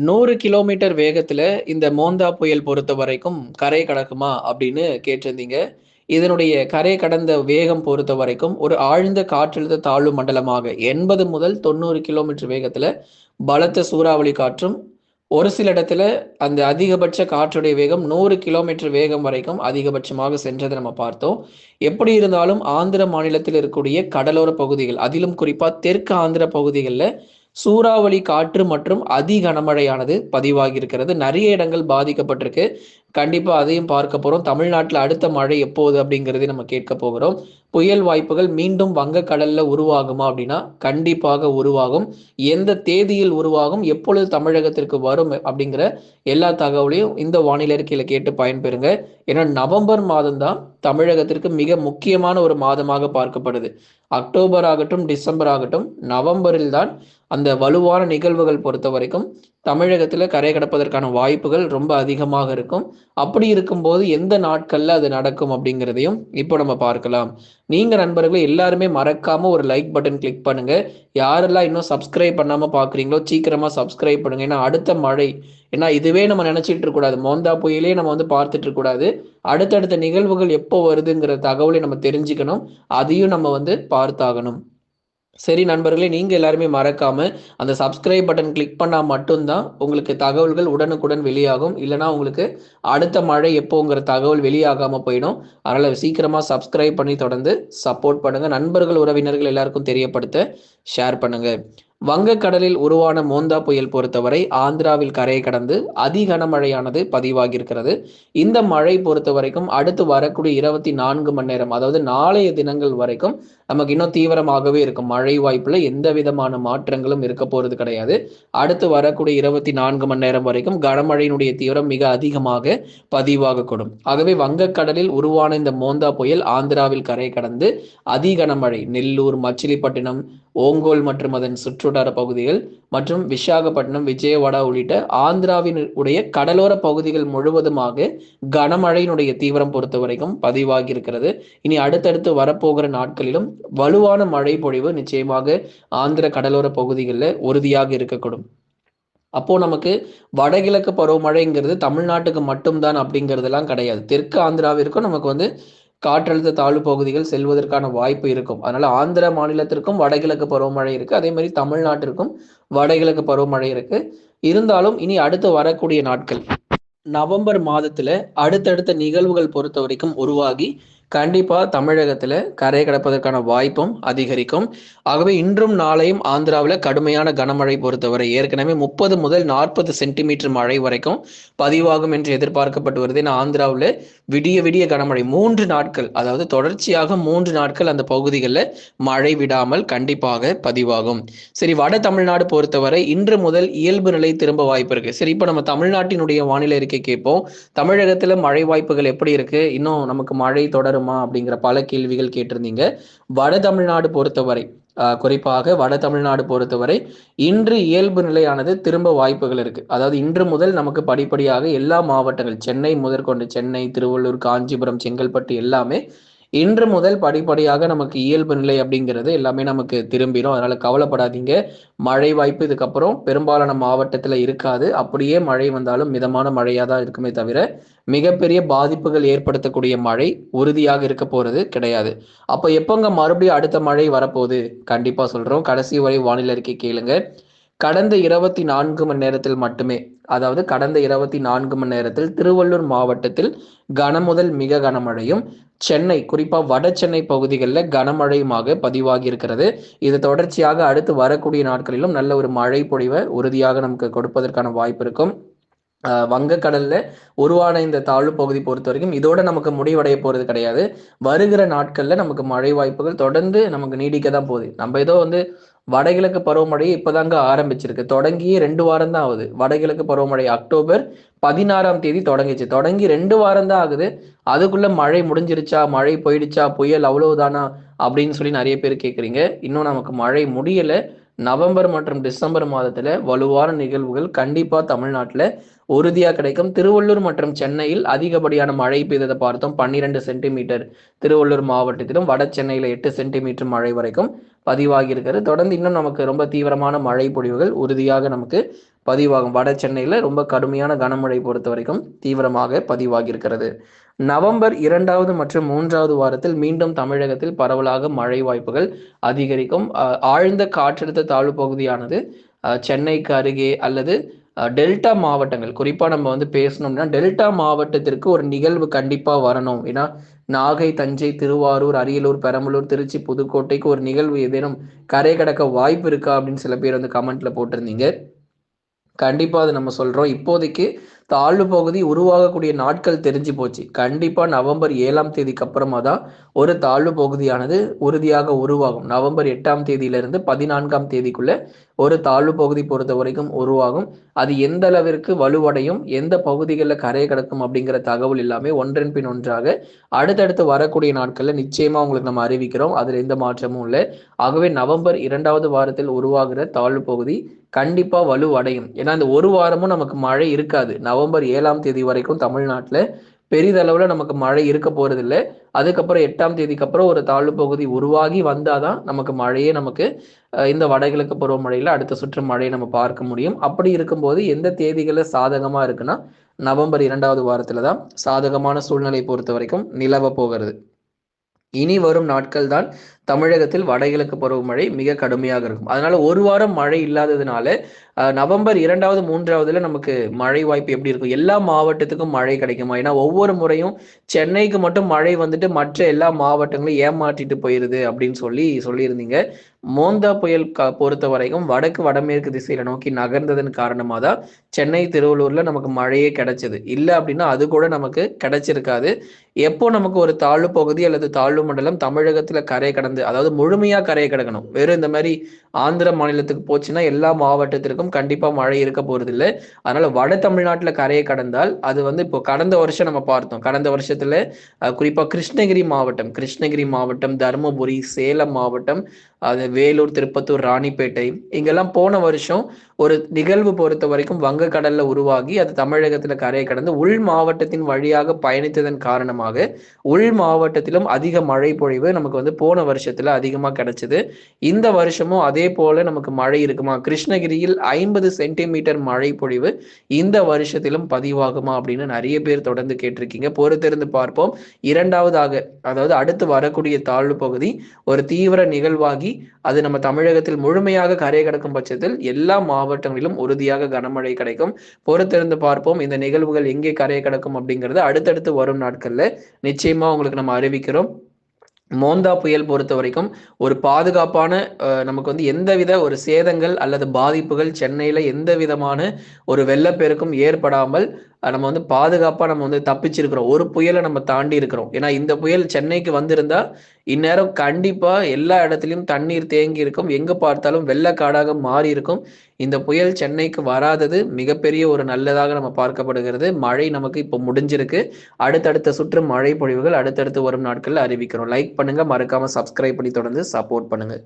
நூறு கிலோமீட்டர் வேகத்துல இந்த மோந்தா புயல் பொறுத்த வரைக்கும் கரை கடக்குமா அப்படின்னு கேட்டிருந்தீங்க. இதனுடைய கரை கடந்த வேகம் பொறுத்த வரைக்கும் ஒரு ஆழ்ந்த காற்றழுத்த தாழ்வு மண்டலமாக எண்பது முதல் தொண்ணூறு கிலோமீட்டர் வேகத்துல பலத்த சூறாவளி காற்றும் ஒரு சில இடத்துல அந்த அதிகபட்ச காற்றுடைய வேகம் நூறு கிலோமீட்டர் வேகம் வரைக்கும் அதிகபட்சமாக சென்றதை நம்ம பார்த்தோம். எப்படி இருந்தாலும் ஆந்திர மாநிலத்தில் இருக்கக்கூடிய கடலோர பகுதிகள் அதிலும் குறிப்பா தெற்கு ஆந்திர பகுதிகளில் சூறாவளி காற்று மற்றும் அதி கனமழையானது பதிவாகி இருக்கிறது நிறைய இடங்கள் பாதிக்கப்பட்டிருக்கு. கண்டிப்பாக அதையும் பார்க்க போகிறோம் தமிழ்நாட்டில் அடுத்த மழை எப்போது அப்படிங்கிறதை நம்ம கேட்க போகிறோம். புயல் வாய்ப்புகள் மீண்டும் வங்கக்கடலில் உருவாகுமா அப்படின்னா கண்டிப்பாக உருவாகும். எந்த தேதியில் உருவாகும் எப்பொழுது தமிழகத்திற்கு வரும் அப்படிங்கிற எல்லா தகவலையும் இந்த வானிலை அறிக்கையில் கேட்டு பயன்பெறுங்க. ஏன்னா நவம்பர் மாதம் தான் தமிழகத்திற்கு மிக முக்கியமான ஒரு மாதமாக பார்க்கப்படுது. அக்டோபர் ஆகட்டும் டிசம்பர் ஆகட்டும் நவம்பரில் தான் அந்த வலுவான நிகழ்வுகள் பொறுத்த வரைக்கும் தமிழகத்தில் கரை கடப்பதற்கான வாய்ப்புகள் ரொம்ப அதிகமாக இருக்கும். அப்படி இருக்கும்போது எந்த நாட்களில் அது நடக்கும் அப்படிங்கிறதையும் இப்போ நம்ம பார்க்கலாம். நீங்கள் நண்பர்களே எல்லாருமே மறக்காமல் ஒரு லைக் பட்டன் கிளிக் பண்ணுங்கள் யாரெல்லாம் இன்னும் சப்ஸ்கிரைப் பண்ணாமல் பார்க்குறீங்களோ சீக்கிரமாக சப்ஸ்கிரைப் பண்ணுங்க. ஏன்னா அடுத்த மழை ஏன்னா இதுவே நம்ம நினச்சிட்டு இருக்கக்கூடாது மோந்தா புயலே நம்ம வந்து பார்த்துட்டு கூடாது. அடுத்தடுத்த நிகழ்வுகள் எப்போ வருதுங்கிற தகவலை நம்ம தெரிஞ்சுக்கணும். அதையும் நம்ம வந்து பார்த்தாகணும். சரி நண்பர்களே நீங்கள் எல்லாருமே மறக்காம அந்த சப்ஸ்கிரைப் பட்டன் கிளிக் பண்ணால் மட்டும்தான் உங்களுக்கு தகவல்கள் உடனுக்குடன் வெளியாகும். இல்லைனா உங்களுக்கு அடுத்த மழை எப்போங்கிற தகவல் வெளியாகாமல் போயிடும். அதனால் சீக்கிரமாக சப்ஸ்கிரைப் பண்ணி தொடர்ந்து சப்போர்ட் பண்ணுங்கள் நண்பர்கள் உறவினர்கள் எல்லாருக்கும் தெரியப்படுத்த ஷேர் பண்ணுங்கள் வங்கக்கடலில் உருவான மோந்தா புயல் பொறுத்தவரை ஆந்திராவில் கரையை கடந்து அதி கனமழையானது பதிவாகியிருக்கிறது. இந்த மழை பொறுத்த வரைக்கும் அடுத்து வரக்கூடிய இருபத்தி நான்கு மணி நேரம் அதாவது நாளைய தினங்கள் வரைக்கும் நமக்கு இன்னும் தீவிரமாகவே இருக்கும். மழை வாய்ப்புல எந்த விதமான மாற்றங்களும் இருக்க போறது கிடையாது. அடுத்து வரக்கூடிய இருபத்தி நான்கு மணி நேரம் வரைக்கும் கனமழையினுடைய தீவிரம் மிக அதிகமாக பதிவாகக்கூடும். ஆகவே வங்கக்கடலில் உருவான இந்த மோந்தா புயல் ஆந்திராவில் கரை கடந்து அதி கனமழை நெல்லூர் மச்சிலிப்பட்டினம் ஓங்கோல் மற்றும் அதன் சுற்றுவட்டார பகுதிகள் மற்றும் விசாகப்பட்டினம் விஜயவாடா உள்ளிட்ட ஆந்திராவின் உடைய கடலோர பகுதிகள் முழுவதுமாக கனமழையினுடைய தீவிரம் பொறுத்த வரைக்கும் பதிவாகி இருக்கிறது இனி அடுத்தடுத்து வரப்போகிற நாட்களிலும் வலுவான மழை பொழிவு நிச்சயமாக ஆந்திர கடலோர பகுதிகளில் உறுதியாக இருக்கக்கூடும். அப்போ நமக்கு வடகிழக்கு பருவமழைங்கிறது தமிழ்நாட்டுக்கு மட்டும்தான் அப்படிங்கிறதுலாம் கிடையாது. தெற்கு ஆந்திராவிற்கும் நமக்கு வந்து காற்றழுத்த தாழ்வு பகுதிகள் செல்வதற்கான வாய்ப்பு இருக்கும். அதனால ஆந்திர மாநிலத்திற்கும் வடகிழக்கு பருவமழை இருக்கு. அதே மாதிரி தமிழ்நாட்டிற்கும் வடகிழக்கு பருவமழை இருக்கு. இருந்தாலும் இனி அடுத்து வரக்கூடிய நாட்கள். நவம்பர் மாதத்துல அடுத்தடுத்த நிகழ்வுகள் பொறுத்த வரைக்கும் உருவாகி கண்டிப்பா தமிழகத்துல கரை கடப்பதற்கான வாய்ப்பும் அதிகரிக்கும். ஆகவே இன்றும் நாளையும் ஆந்திராவில் கடுமையான கனமழை பொறுத்தவரை ஏற்கனவே முப்பது முதல் நாற்பது சென்டிமீட்டர் மழை வரைக்கும் பதிவாகும் என்று எதிர்பார்க்கப்பட்டு வருது. ஏன்னா ஆந்திராவில் விடிய விடிய கனமழை. மூன்று நாட்கள் அதாவது தொடர்ச்சியாக மூன்று நாட்கள் அந்த பகுதிகளில் மழை விடாமல் கண்டிப்பாக பதிவாகும். சரி வட தமிழ்நாடு பொறுத்தவரை இன்று முதல் இயல்பு நிலை திரும்ப வாய்ப்பு இருக்கு. சரி இப்போ நம்ம தமிழ்நாட்டினுடைய வானிலை இருக்கை கேட்போம். தமிழகத்தில் மழை வாய்ப்புகள் எப்படி இருக்கு? இன்னும் நமக்கு மழை தொடருமா அப்படிங்கிற பல கேள்விகள் கேட்டிருந்தீங்க. வட தமிழ்நாடு பொறுத்தவரை குறிப்பாக வட தமிழ்நாடு பொறுத்தவரை இன்று இயல்பு நிலையானது திரும்ப வாய்ப்புகள் இருக்கு. அதாவது இன்று முதல் நமக்கு படிப்படியாக எல்லா மாவட்டங்கள் சென்னை முதற்கொண்டு சென்னை திருவள்ளூர் காஞ்சிபுரம் செங்கல்பட்டு எல்லாமே இன்று முதல் படிப்படியாக நமக்கு இயல்பு நிலை அப்படிங்கிறது எல்லாமே நமக்கு திரும்பிடும் அதனால கவலைப்படாதீங்க. மழை வாய்ப்பு இதுக்கப்புறம் பெரும்பாலான மாவட்டத்தில் இருக்காது. அப்படியே மழை வந்தாலும் மிதமான மழையாக தான் இருக்குமே தவிர மிகப்பெரிய பாதிப்புகள் ஏற்படுத்தக்கூடிய மழை உறுதியாக இருக்க போறது கிடையாது. அப்போ எப்போங்க மறுபடியும் அடுத்த மழை வரப்போகுது? கண்டிப்பாக சொல்கிறோம் கடைசி வரை வானிலை அறிக்கை கேளுங்க. கடந்த இருபத்தி நான்கு மணி நேரத்தில் மட்டுமே அதாவது கடந்த இருபத்தி நான்கு மணி நேரத்தில் திருவள்ளூர் மாவட்டத்தில் கனமுதல் மிக கனமழையும் சென்னை குறிப்பாக வட சென்னை பகுதிகளில் கனமழையுமாக பதிவாகி இருக்கிறது இது தொடர்ச்சியாக அடுத்து வரக்கூடிய நாட்களிலும் நல்ல ஒரு மழை பொழிவை உறுதியாக நமக்கு கொடுப்பதற்கான வாய்ப்பு இருக்கும். வங்கக்கடல்ல உருவான இந்த தாழ்வு பகுதி பொறுத்த வரைக்கும் இதோட நமக்கு முடிவடைய போறது கிடையாது. வருகிற நாட்கள்ல நமக்கு மழை வாய்ப்புகள் தொடர்ந்து நமக்கு நீடிக்க தான் போகுது. நம்ம ஏதோ வந்து வடகிழக்கு பருவமழை இப்போதாங்க ஆரம்பிச்சிருக்கு. தொடங்கியே ரெண்டு வாரம் தான் ஆகுது. வடகிழக்கு பருவமழை அக்டோபர் பதினாறாம் தேதி தொடங்கிச்சு. தொடங்கி ரெண்டு வாரம் தான் ஆகுது. அதுக்குள்ள மழை முடிஞ்சிருச்சா மழை போயிடுச்சா புயல் அவ்வளவுதானா அப்படின்னு சொல்லி நிறைய பேர் கேட்குறீங்க இன்னும் நமக்கு மழை முடியலை. நவம்பர் மற்றும் டிசம்பர் மாதத்துல வலுவான நிகழ்வுகள் கண்டிப்பா தமிழ்நாட்டுல உறுதியாக கிடைக்கும். திருவள்ளூர் மற்றும் சென்னையில் அதிகப்படியான மழை பெய்ததை பார்த்தோம். பன்னிரெண்டு சென்டிமீட்டர் திருவள்ளூர் மாவட்டத்திலும் வட சென்னையில் எட்டு சென்டிமீட்டர் மழை வரைக்கும் பதிவாகி இருக்கிறது தொடர்ந்து இன்னும் நமக்கு ரொம்ப தீவிரமான மழை பொழிவுகள் உறுதியாக நமக்கு பதிவாகும். வட சென்னையில் ரொம்ப கடுமையான கனமழை பொறுத்த வரைக்கும் தீவிரமாக பதிவாகி இருக்கிறது நவம்பர் இரண்டாவது மற்றும் மூன்றாவது வாரத்தில் மீண்டும் தமிழகத்தில் பரவலாக மழை வாய்ப்புகள் அதிகரிக்கும். ஆழ்ந்த காற்றழுத்த தாழ்வு பகுதியானது சென்னைக்கு அருகே அல்லது டெல்டா மாவட்டங்கள். குறிப்பாக நம்ம வந்து பேசணும்னா டெல்டா மாவட்டத்திற்கு ஒரு நிகழ்வு கண்டிப்பாக வரணும். ஏன்னா நாகை தஞ்சை திருவாரூர் அரியலூர் பெரம்பலூர் திருச்சி புதுக்கோட்டைக்கு ஒரு நிகழ்வு ஏதேனும் கரை கடக்க வாய்ப்பு இருக்கா அப்படின்னு சில பேர் வந்து கமெண்ட்ல போட்டிருந்தீங்க. கண்டிப்பாக அது நம்ம சொல்கிறோம் இப்போதைக்கு தாழ்வு பகுதி உருவாகக்கூடிய நாட்கள் தெரிஞ்சு போச்சு. கண்டிப்பாக நவம்பர் ஏழாம் தேதிக்கு அப்புறமா தான் ஒரு தாழ்வு பகுதியானது உறுதியாக உருவாகும். நவம்பர் எட்டாம் தேதியிலிருந்து பதினான்காம் தேதிக்குள்ள ஒரு தாழ்வு பகுதி பொறுத்த வரைக்கும் உருவாகும். அது எந்த அளவிற்கு வலுவடையும் எந்த பகுதிகளில் கரையை கிடக்கும் அப்படிங்கிற தகவல் எல்லாமே ஒன்றன் பின் ஒன்றாக அடுத்தடுத்து வரக்கூடிய நாட்களில் நிச்சயமாக உங்களுக்கு நம்ம அறிவிக்கிறோம். அதில் எந்த மாற்றமும் இல்லை. ஆகவே நவம்பர் இரண்டாவது வாரத்தில் உருவாகிற தாழ்வு பகுதி கண்டிப்பா வலுவடையும். ஏன்னா இந்த ஒரு வாரமும் நமக்கு மழை இருக்காது. நவம்பர் ஏழாம் தேதி வரைக்கும் தமிழ்நாட்டில் பெரிதளவில் நமக்கு மழை இருக்க போறதில்லை. அதுக்கப்புறம் எட்டாம் தேதிக்கு அப்புறம் ஒரு தாழ்வு பகுதி உருவாகி வந்தாதான் நமக்கு மழையே நமக்கு இந்த வடகிழக்கு பருவமழையில அடுத்த சுற்று மழையை நம்ம பார்க்க முடியும். அப்படி இருக்கும்போது எந்த தேதிகளில் சாதகமா இருக்குன்னா நவம்பர் இரண்டாவது வாரத்துல தான் சாதகமான சூழ்நிலை பொறுத்த வரைக்கும் நிலவ போகிறது. இனி வரும் நாட்கள் தான் தமிழகத்தில் வடகிழக்கு பருவமழை மிக கடுமையாக இருக்கும். அதனால ஒரு வாரம் மழை இல்லாததுனால நவம்பர் இரண்டாவது மூன்றாவதுல நமக்கு மழை வாய்ப்பு எப்படி இருக்கும்? எல்லா மாவட்டத்துக்கும் மழை கிடைக்குமா? ஏன்னா ஒவ்வொரு முறையும் சென்னைக்கு மட்டும் மழை வந்துட்டு மற்ற எல்லா மாவட்டங்களையும் ஏமாற்றிட்டு போயிருது அப்படின்னு சொல்லி சொல்லியிருந்தீங்க. மோந்தா புயல் க பொறுத்த வரைக்கும் வடக்கு வடமேற்கு திசையில நோக்கி நகர்ந்ததன் காரணமாக தான் சென்னை திருவள்ளூர்ல நமக்கு மழையே கிடைச்சது. இல்லை அப்படின்னா அது கூட நமக்கு கிடைச்சிருக்காது. எப்போ நமக்கு ஒரு தாழ்வு பகுதி அல்லது தாழ்வு மண்டலம் தமிழகத்துல கரை கடந்து அதாவது முழுமையா கரையை கடக்கணும். வெறும் இந்த மாதிரி ஆந்திர மாநிலத்துக்கு போச்சுன்னா எல்லா மாவட்டத்திற்கும் கண்டிப்பா மழை இருக்க போறது இல்லை அதனால வட தமிழ்நாட்டுல கரையை கடந்தால் அது வந்து இப்போ கடந்த வருஷம் நம்ம பார்த்தோம். கடந்த வருஷத்துல குறிப்பாக குறிப்பா கிருஷ்ணகிரி மாவட்டம் கிருஷ்ணகிரி மாவட்டம் தருமபுரி சேலம் மாவட்டம் அது வேலூர் திருப்பத்தூர் ராணிப்பேட்டை இங்கெல்லாம் போன வருஷம் ஒரு நிகழ்வு பொறுத்த வரைக்கும் வங்கக்கடல்ல உருவாகி அது தமிழகத்துல கரையை கடந்து உள் மாவட்டத்தின் வழியாக பயணித்ததன் காரணமாக உள் மாவட்டத்திலும் அதிக மழை பொழிவு நமக்கு வந்து போன வருஷத்துல அதிகமா கிடைச்சது. இந்த வருஷமும் அதே போல நமக்கு மழை இருக்குமா? கிருஷ்ணகிரியில் ஐம்பது சென்டிமீட்டர் மழை பொழிவு இந்த வருஷத்திலும் பதிவாகுமா அப்படின்னு நிறைய பேர் தொடர்ந்து கேட்டிருக்கீங்க. பொறுத்திருந்து பார்ப்போம். இரண்டாவதாக அதாவது அடுத்து வரக்கூடிய தாழ்வு பகுதி ஒரு தீவிர நிகழ்வாகி அது நம்ம தமிழகத்தில் முழுமையாக கரையை கடக்கும் பட்சத்தில் எல்லா மாவட்டங்களிலும் உறுதியாக கனமழை கிடைக்கும். பொறுத்திருந்து பார்ப்போம் இந்த நிகழ்வுகள் எங்கே கரையை கிடக்கும் அப்படிங்கிறது அடுத்தடுத்து வரும் நாட்கள்ல நிச்சயமா உங்களுக்கு நம்ம அறிவிக்கிறோம். மோந்தா புயல் பொறுத்த வரைக்கும் ஒரு பாதுகாப்பான நமக்கு வந்து எந்தவித ஒரு சேதங்கள் அல்லது பாதிப்புகள் சென்னையில் எந்த விதமான ஒரு வெள்ளப்பெருக்கும் ஏற்படாமல் நம்ம வந்து பாதுகாப்பாக நம்ம வந்து தப்பிச்சிருக்கிறோம். ஒரு புயலை நம்ம தாண்டி இருக்கிறோம். ஏன்னா இந்த புயல் சென்னைக்கு வந்திருந்தா இந்நேரம் கண்டிப்பாக எல்லா இடத்துலையும் தண்ணீர் தேங்கி இருக்கும். எங்கே பார்த்தாலும் வெள்ளக்காடாக மாறி இருக்கும். இந்த புயல் சென்னைக்கு வராதது மிகப்பெரிய ஒரு நல்லதாக நம்ம பார்க்கப்படுகிறது. மழை நமக்கு இப்போ முடிஞ்சிருக்கு. அடுத்தடுத்த சுற்று மழை பொழிவுகள் அடுத்தடுத்து வரும் நாட்களில் அறிவிக்கிறோம். லைக் பண்ணுங்க. மறக்காம சப்ஸ்கிரைப் பண்ணி தொடர்ந்து சப்போர்ட் பண்ணுங்க.